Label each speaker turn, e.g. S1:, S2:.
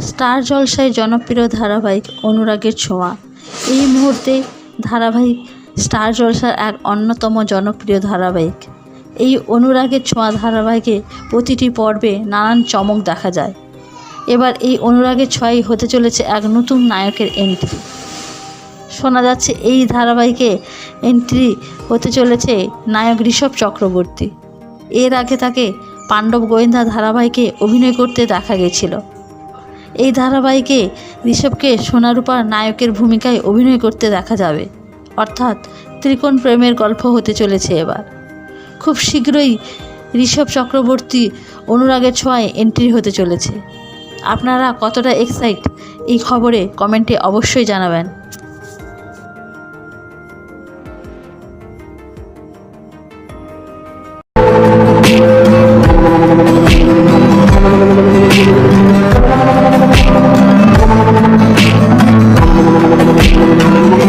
S1: Star জলসায় জনপ্রিয় ধারাবাহিক অনুরাগের ছোঁয়া। এই মুহূর্তে ধারাবাহিক স্টার জলসার এক অন্যতম জনপ্রিয় ধারাবাহিক। এই অনুরাগের ছোঁয়া ধারাবাহিকে প্রতিটি পর্বে নানান চমক দেখা যায়। এবার এই অনুরাগের ছোঁয়াই হতে চলেছে এক নতুন নায়কের এন্ট্রি শোনা যাচ্ছে এই ধারাবাহিকে এন্ট্রি হতে চলেছে নায়ক ঋষভ চক্রবর্তী। এর আগে তাকে পাণ্ডব গোয়েন্দা ধারাবাহিকে অভিনয় করতে দেখা গেছিল। এই ধারাবাহিকে ঋষভকে সোনারূপার নায়কের ভূমিকায় অভিনয় করতে দেখা যাবে। অর্থাৎ ত্রিকোণ প্রেমের গল্প হতে চলেছে এবার। খুব শীঘ্রই ঋষভ চক্রবর্তী অনুরাগের ছোঁয়ায় এন্ট্রি হতে চলেছে। আপনারা কতটা এক্সাইট এই খবরে কমেন্টে অবশ্যই জানাবেন।